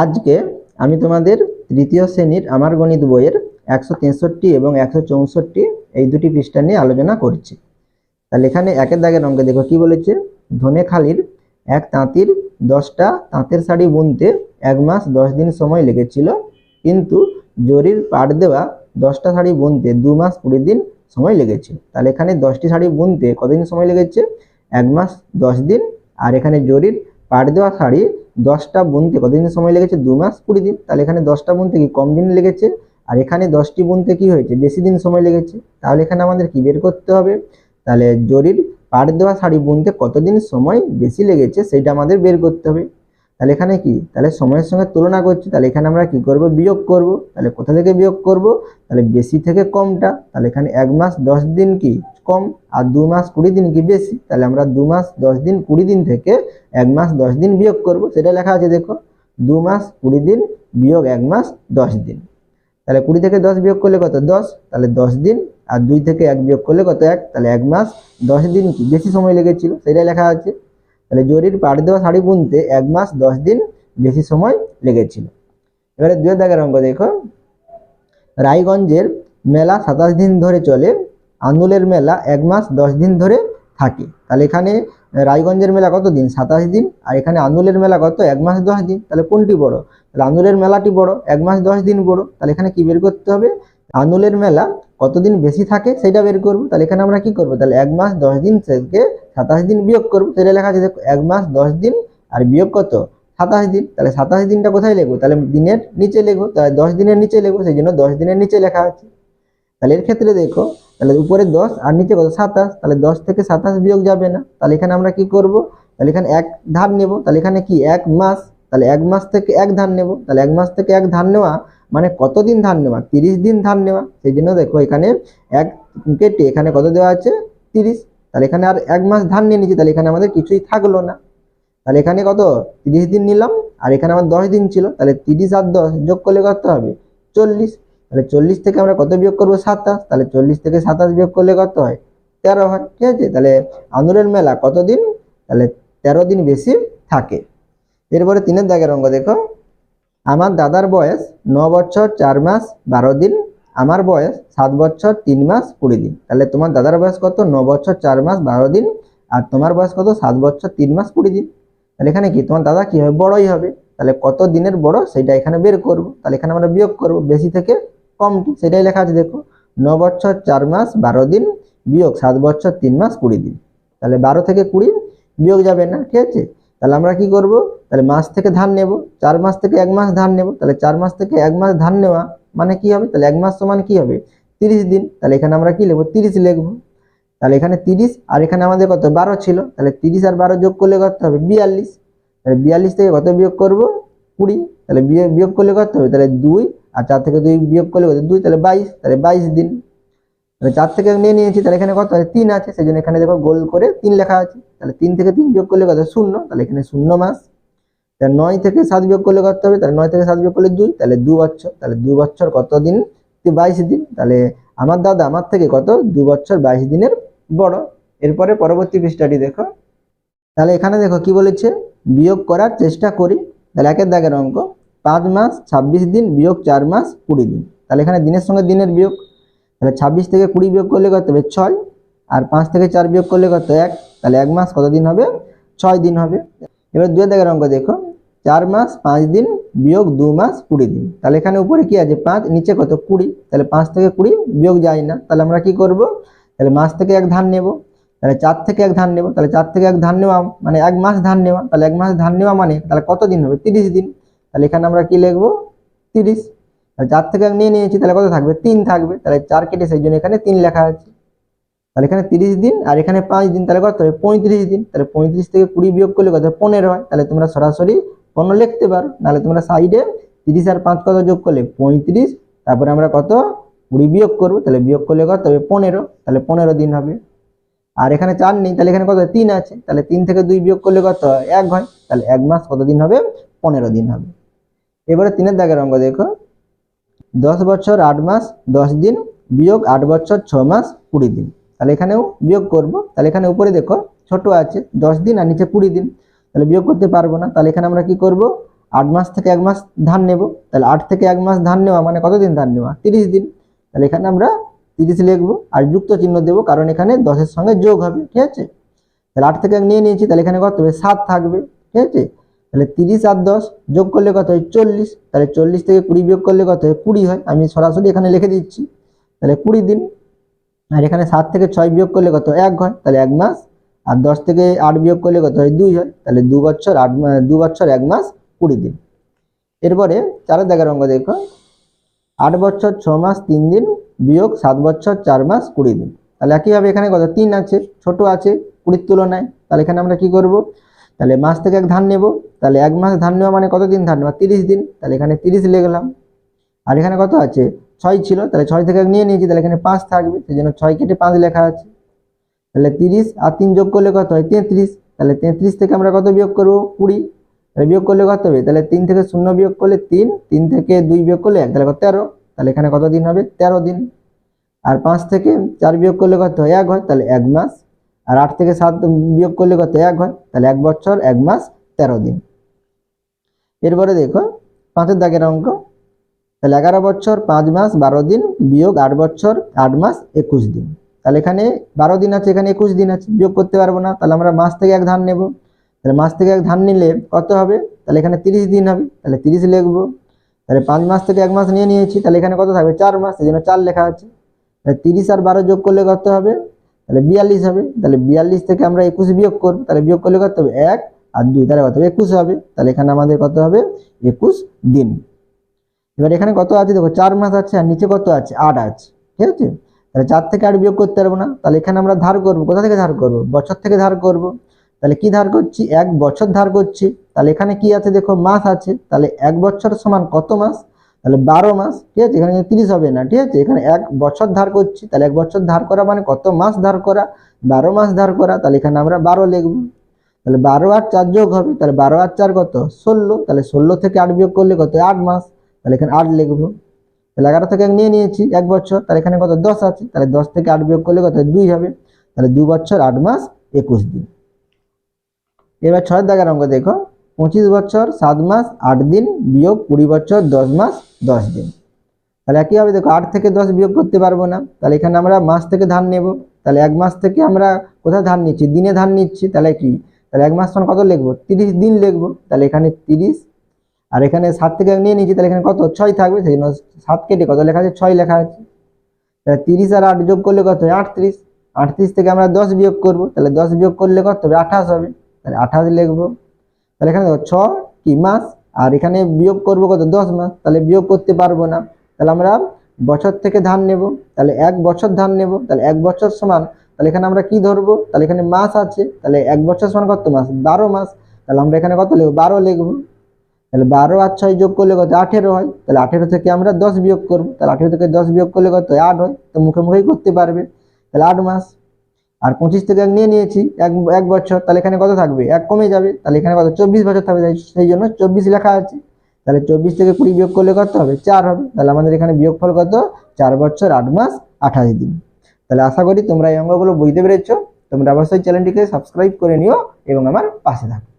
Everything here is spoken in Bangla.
আজকে আমি তোমাদের তৃতীয় শ্রেণির আমার গণিত বইয়ের একশো তেষট্টি এবং একশো চৌষট্টি এই দুটি পৃষ্ঠা নিয়ে আলোচনা করছি। তাহলে এখানে একের দাগের অঙ্কে দেখো কি বলেছে? ধনেখালির এক তাঁতির দশটা তাঁতের শাড়ি বুনতে এক মাস দশ দিন সময় লেগেছিল, কিন্তু জরির পাট দেওয়া দশটা শাড়ি বুনতে দু মাস কুড়ি দিন সময় লেগেছে তাহলে এখানে দশটি শাড়ি বুনতে কতদিন সময় লেগেছে? এক মাস দশ দিন। আর এখানে জরির পাট দেওয়া শাড়ি দশটা বুনতে, কতদিন সময় লেগেছে? দু মাস, কুড়ি দিন। তাহলে এখানে দশটা বুনতে কি কম দিন লেগেছে? আর এখানে দশটি বুনতে কি হয়েছে? বেশি দিন সময় লেগেছে। তাহলে এখানে আমাদের কি বের করতে হবে? তাহলে জরির পাট দেওয়া শাড়ি বুনতে কতদিন সময় বেশি লেগেছে সেটা আমাদের বের করতে হবে। তাহলে এখানে কি? তাহলে সময়ের সঙ্গে তুলনা করছি। তাহলে এখানে আমরা কি করব? বিয়োগ করব। তাহলে কোথা থেকে বিয়োগ করব? তাহলে বেশি থেকে কমটা। তাহলে এখানে এক মাস, দশ দিন কি? কম আর দু মাস কুড়ি দিন কি বেশি? তাহলে আমরা দু মাস দশ দিন কুড়ি দিন থেকে এক মাস দশ দিন বিয়োগ করব। সেটা লেখা আছে দেখো, দু মাস কুড়ি দিন বিয়োগ এক মাস দশ দিন। তাহলে কুড়ি থেকে দশ বিয়োগ করলে কত? দশ। তাহলে দশ দিন আর দুই থেকে এক বিয়োগ করলে কত? এক। তাহলে এক মাস দশ দিন কি? বেশি সময় লেগেছিল, সেটাই লেখা আছে। তাহলে জরির পাট দেওয়া শাড়ি বুনতে এক মাস দশ দিন বেশি সময় লেগেছিল। এবারে দুই দাগের অঙ্ক দেখো। রায়গঞ্জের মেলা সাতাশ দিন ধরে চলে। আন্দুলের মেলা এক মাস দশ দিন ধরে থাকে। তাহলে এখানে রায়গঞ্জের মেলা কত দিন? সাতাশ দিন। আর এখানে আন্দুলের মেলা কত? এক মাস দশ দিন। তাহলে কোনটি বড়? তাহলে আন্দুলের মেলাটি বড়, এক মাস দশ দিন বড়। তাহলে এখানে কি বের করতে হবে? আন্দুলের মেলা কতদিন বেশি থাকে সেটা বের করব। তাহলে এখানে আমরা কি করব? তাহলে এক মাস দশ দিন থেকে সাতাশ দিন বিয়োগ করব। সেটা লেখা আছে এক মাস দশ দিন আর বিয়োগ কত? সাতাশ দিন। তাহলে সাতাশ দিনটা কোথায় লেখবো? তাহলে দিনের নিচে লিখব। তাহলে দশ দিনের নিচে লিখব। সেই জন্য দশ দিনের নিচে লেখা আছে। তাহলে এর ক্ষেত্রে দেখো, তাহলে উপরে দশ আর নিচে কত? সাতাশ। তাহলে দশ থেকে সাতাশ বিয়োগ যাবে না। তাহলে এখানে আমরা কি করব? তাহলে এখানে এক ধান নেব। তাহলে এখানে কি? এক মাস। তাহলে এক মাস থেকে এক ধান নেব। তাহলে এক মাস থেকে এক ধান নেওয়া মানে কতদিন ধান নেওয়া? তিরিশ দিন ধান নেওয়া। সেই জন্য দেখো এখানে এক কেটে এখানে কত দেওয়া আছে? তিরিশ। তাহলে এখানে আর এক মাস ধান নিয়ে নিচ্ছি তাহলে এখানে আমাদের কিছুই থাকল না। তাহলে এখানে কত? তিরিশ দিন নিলাম। আর এখানে আমার দশ দিন ছিল। তাহলে তিরিশ আর দশ যোগ করলে কত হবে? চল্লিশ। তাহলে চল্লিশ থেকে আমরা কত বিয়োগ করব? সাতাশ। তাহলে চল্লিশ থেকে সাতাশ বিয়োগ করলে কত হয়? তেরো হয়। ঠিক আছে? তাহলে আন্দোলন মেলা কতদিন তাহলে তেরো দিন বেশি থাকে। এরপরে তিনের দাগের অঙ্ক দেখো। আমার দাদার বয়স ন বছর চার মাস বারো দিন। আমার বয়স সাত বছর তিন মাস কুড়ি দিন। তাহলে তোমার দাদার বয়স কত? ন বছর চার মাস বারো দিন। আর তোমার বয়স কত? সাত বছর তিন মাস কুড়ি দিন। তাহলে এখানে কি? তোমার দাদা কি হবে? বড়ই হবে। তাহলে কত দিনের বড়? সেটা এখানে বের করব। তাহলে এখানে আমরা বিয়োগ করব। বেশি থেকে কমটি সেটাই লেখা আছে, দেখো। ন বছর চার মাস, বারো দিন, বিয়োগ সাত বছর তিন মাস, কুড়ি দিন। তাহলে বারো থেকে কুড়ি বিয়োগ যাবে না, ঠিক আছে? তাহলে আমরা কি করব? তাহলে মাস থেকে ধান নেব। চার মাস থেকে এক মাস ধান নেব। তাহলে চার মাস থেকে এক মাস ধান নেওয়া মানে কি হবে? তাহলে এক মাস সমান কি হবে? তিরিশ দিন। তাহলে এখানে আমরা কি লিখব? তিরিশ লিখব। তাহলে এখানে তিরিশ, আর এখানে আমাদের কত? বারো ছিল। তাহলে তিরিশ আর বারো যোগ করলে কত হবে? বিয়াল্লিশ। তাহলে বিয়াল্লিশ থেকে কত বিয়োগ করব? কুড়ি। তাহলে বিয়োগ করলে কত হবে? তাহলে দুই আর চার থেকে দুই বিয়োগ করলে কত? দুই, তাহলে বাইশ তাহলে বাইশ দিন। চার থেকে নিয়ে নিয়েছি, তাহলে এখানে কত আছে? তিন আছে, সেই জন্য এখানে দেখো গোল করে তিন লেখা আছে। তাহলে তিন থেকে তিন বিয়োগ করলে কত? শূন্য, তাহলে এখানে শূন্য মাস। তাহলে নয় থেকে সাত বিয়োগ করলে কত হবে? তাহলে নয় থেকে সাত বিয়োগ করলে দুই, তাহলে দু বছর। তাহলে দু বছর কত দিন? বাইশ দিন। তাহলে আমার দাদা, আমার থেকে কত? দু বছর বাইশ দিনের বড়। এরপরে পরবর্তী পৃষ্ঠাটি দেখো। তাহলে এখানে দেখো কি বলেছে? বিয়োগ করার চেষ্টা করি। তাহলে একের দাগের অঙ্ক। পাঁচ মাস, ছাব্বিশ দিন, বিয়োগ চার মাস, কুড়ি দিন। তাহলে এখানে দিনের সঙ্গে দিনের বিয়োগ। তাহলে ছাব্বিশ থেকে কুড়ি বিয়োগ করলে কত হবে? ছয়। আর পাঁচ থেকে চার বিয়োগ করলে কত? এক। তাহলে এক মাস কত দিন হবে? ছয় দিন হবে। এবার দুই দাগের অঙ্ক দেখো। চার মাস, পাঁচ দিন, বিয়োগ দু মাস, কুড়ি দিন। তাহলে এখানে উপরে কি আছে? পাঁচ, নিচে কত? কুড়ি। তাহলে পাঁচ থেকে কুড়ি বিয়োগ যায় না। তাহলে আমরা কি করব? তাহলে মাস থেকে এক ধান নেব। তাহলে চার থেকে এক ধান নেব। তাহলে চার থেকে এক ধান নেওয়া মানে এক মাস ধান নেওয়া। তাহলে এক মাস ধান নেওয়া মানে তাহলে কত দিন হবে? তিরিশ দিন। তাহলে এখানে আমরা কি লিখব? তিরিশ। চার থেকে এক নিয়ে নিয়েছি, তাহলে কত থাকবে? তিন থাকবে। তাহলে চার কেটে সেই জন্য এখানে তিন লেখা আছে। তাহলে এখানে তিরিশ দিন আর এখানে পাঁচ দিন, তাহলে কত হবে? পঁয়ত্রিশ দিন। তাহলে পঁয়ত্রিশ থেকে কুড়ি বিয়োগ করলে কত পনেরো হয়। তাহলে তোমরা সরাসরি পনেরো লিখতে পারো। নাহলে তোমরা সাইডে তিরিশ আর পাঁচ কত যোগ করলে? পঁয়ত্রিশ। তারপরে আমরা কত? কুড়ি বিয়োগ করব। তাহলে বিয়োগ করলে কত হবে? পনেরো। তাহলে পনেরো দিন হবে। আর এখানে চার নেই, তাহলে এখানে কত তিন আছে। তাহলে তিন থেকে দুই বিয়োগ করলে কত? এক হয়। তাহলে এক মাস কত দিন হবে? পনেরো দিন হবে। এবারে তিনের দাগের অঙ্ক দেখো। দশ বছর আট মাস, দশ দিন, বিয়োগ আট বছর ছ মাস, কুড়ি দিন। তাহলে এখানেও বিয়োগ করব। তাহলে এখানে উপরে দেখো, ছোট আছে, দশ দিন আর নিচে কুড়ি দিন। তাহলে বিয়োগ করতে পারব না। তাহলে এখানে আমরা কি করব? আট মাস থেকে এক মাস ধান নেব। তাহলে আট থেকে এক মাস ধান নেওয়া মানে কতদিন ধান নেওয়া? তিরিশ দিন। তাহলে এখানে আমরা তিরিশ লিখব আর যুক্ত চিহ্ন দেবো, কারণ এখানে দশের সঙ্গে যোগ হবে, ঠিক আছে? তাহলে আট থেকে এক নিয়ে নিয়েছি, তাহলে এখানে কত হবে? সাত থাকবে, ঠিক আছে? তাহলে তিরিশ আর দশ যোগ করলে কত হয় চল্লিশ? তাহলে চল্লিশ থেকে কুড়ি বিয়োগ করলে কত হয় কুড়ি হয়। আমি সরাসরি এখানে লিখে দিচ্ছি। তাহলে কুড়ি দিন, আর এখানে সাত থেকে ছয় বিয়োগ করলে কত এক হয়। তাহলে এক মাস, আর দশ থেকে আট বিয়োগ করলে কত হয় দুই হয়। তাহলে দু বছর আট দু বছর এক মাস, কুড়ি দিন। এরপরে চারের দেখার অঙ্ক দেখো। আট বছর ছ মাস, তিন দিন, বিয়োগ সাত বছর চার মাস, কুড়ি দিন। তাহলে একইভাবে এখানে কত? তিন আছে, ছোট আছে, কুড়ির তুলনায়। তাহলে এখানে আমরা কি করব? তাহলে মাস থেকে এক ধান নেব, তাহলে এক মাস ধান নেওয়া মানে কত দিন ধান নেওয়া? তিরিশ দিন। তাহলে এখানে তিরিশ লিখলাম আর এখানে কত আছে? ছয় ছিল, তাহলে ছয় থেকে এক নিয়ে নিয়েছি, তাহলে এখানে পাঁচ থাকবে, সেই জন্য ছয় কেটে পাঁচ লেখা আছে। তাহলে তিরিশ আর তিন যোগ করলে কত হয়? তেত্রিশ। তাহলে তেত্রিশ থেকে আমরা কত বিয়োগ করব? কুড়ি। তাহলে বিয়োগ করলে কত হবে? তাহলে তিন থেকে শূন্য বিয়োগ করলে তিন তিন থেকে দুই বিয়োগ করলে এক, তাহলে কত? তেরো। তাহলে এখানে কত দিন হবে? তেরো দিন। আর পাঁচ থেকে চার বিয়োগ করলে কত হয়? এক হয়। তাহলে এক মাস আর আট থেকে সাত বিয়োগ করলে কত? এক হয়। তাহলে এক বছর, এক মাস, তেরো দিন। এরপরে দেখো, পাঁচের দাগের অঙ্ক। তাহলে এগারো বছর, পাঁচ মাস, বারো দিন বিয়োগ আট বছর, আট মাস, একুশ দিন। তাহলে এখানে বারো দিন আছে, এখানে একুশ দিন আছে, বিয়োগ করতে পারব না। তাহলে আমরা মাস থেকে এক ধান নেব। তাহলে মাস থেকে এক ধান নিলে কত হবে? তাহলে এখানে তিরিশ দিন হবে। তাহলে তিরিশ লিখব। তাহলে পাঁচ মাস থেকে এক মাস নিয়ে নিয়েছি। তাহলে এখানে কত থাকবে? চার মাস। এই জন্য চার লেখা আছে। তাহলে তিরিশ আর বারো যোগ করলে কত হবে? তাহলে বিয়াল্লিশ হবে, তাহলে বিয়াল্লিশ থেকে আমরা একুশ বিয়োগ করব, তাহলে বিয়োগ করলে কত হবে? এক আর দুই, তাহলে কত হবে? একুশ হবে, তাহলে এখানে আমাদের কত হবে? একুশ দিন। এবার এখানে কত আছে? দেখো, চার মাস আছে আর নিচে কত আছে? আট আছে, ঠিক আছে? তাহলে চার থেকে আট বিয়োগ করতে পারব না, তাহলে এখানে আমরা ধার করব, কোথা থেকে ধার করব? বছর থেকে ধার করব। তাহলে কি ধার করছি? এক বছর ধার করছি। তাহলে এখানে কি আছে? দেখো, মাস আছে, তাহলে এক বছর সমান কত মাস? তাহলে বারো মাস, ঠিক আছে? এখানে তিরিশ হবে না, ঠিক আছে? এখানে এক বছর ধার করছি, তাহলে এক বছর ধার করা মানে কত মাস ধার করা? বারো মাস ধার করা, তাহলে এখানে আমরা বারো লিখব। তাহলে বারো আর চার যোগ হবে, তাহলে বারো আর চার কত? ষোলো। তাহলে ষোলো থেকে আট বিয়োগ করলে কত? আট মাস। তাহলে এখানে আট লিখব। তাহলে এগারো থেকে এক নিয়ে নিয়েছি, এক বছর। তাহলে এখানে কত? দশ আছে। তাহলে দশ থেকে আট বিয়োগ করলে কত? দুই হবে। তাহলে দু বছর, আট মাস, একুশ দিন। এবার ছয় দাগের অঙ্ক দেখো। পঁচিশ বছর, সাত মাস, আট দিন, বিয়োগ কুড়ি বছর, দশ মাস, দশ দিন। তাহলে একইভাবে দেখো, আট থেকে দশ বিয়োগ করতে পারব না। তাহলে এখানে আমরা মাস থেকে ধান নেব। তাহলে এক মাস থেকে আমরা কোথায় ধান নিচ্ছি? দিনে ধান নিচ্ছি। তাহলে কি? তাহলে এক মাস তখন কত লিখব? তিরিশ দিন লিখব। তাহলে এখানে তিরিশ। আর এখানে সাত থেকে নিয়ে নিয়েছি তাহলে এখানে কত? ছয় থাকবে। সেই জন্য সাত কেটে কত লেখা আছে? ছয় লেখা আছে। তাহলে তিরিশ আর আট যোগ করলে কত হয়? আটত্রিশ। আটত্রিশ থেকে আমরা দশ বিয়োগ করব। তাহলে দশ বিয়োগ করলে কত হবে? আঠাশ হবে। তাহলে আঠাশ লিখব। তাহলে এখানে দেখো ছ কি, মাস? আর এখানে বিয়োগ করব কত? দশ মাস। তাহলে বিয়োগ করতে পারব না। তাহলে আমরা বছর থেকে ধান নেব। তাহলে এক বছর ধান নেব। তাহলে এক বছর সমান। তাহলে এখানে আমরা কি ধরবো? তাহলে এখানে মাস আছে। তাহলে এক বছর সমান কত মাস? বারো মাস। তাহলে আমরা এখানে কত লিখব? বারো লিখব। তাহলে বারো আর ছয় যোগ করলে কত? আঠেরো হয়। তাহলে আঠেরো থেকে আমরা দশ বিয়োগ করব। তাহলে আঠেরো থেকে দশ বিয়োগ করলে কত? আট হয়। তো মুখে মুখেই করতে পারবে। তাহলে আট মাস। আর পঁচিশ থেকে এক নিয়ে নিয়েছি, এক এক বছর, তাহলে এখানে কত থাকবে? এক কমে যাবে, তাহলে এখানে কত? চব্বিশ বছর থাকবে সেই জন্য চব্বিশ লেখা আছে। তাহলে চব্বিশ থেকে কুড়ি বিয়োগ করলে কত হবে? চার হবে। তাহলে আমাদের এখানে বিয়োগফল কত? চার বছর, আট মাস, আঠাশ দিন। তাহলে আশা করি তোমরা এই অঙ্গগুলো বুঝতে পেরেছ। তোমরা অবশ্যই চ্যানেলটিকে সাবস্ক্রাইব করে নিও এবং আমার পাশে থাকো।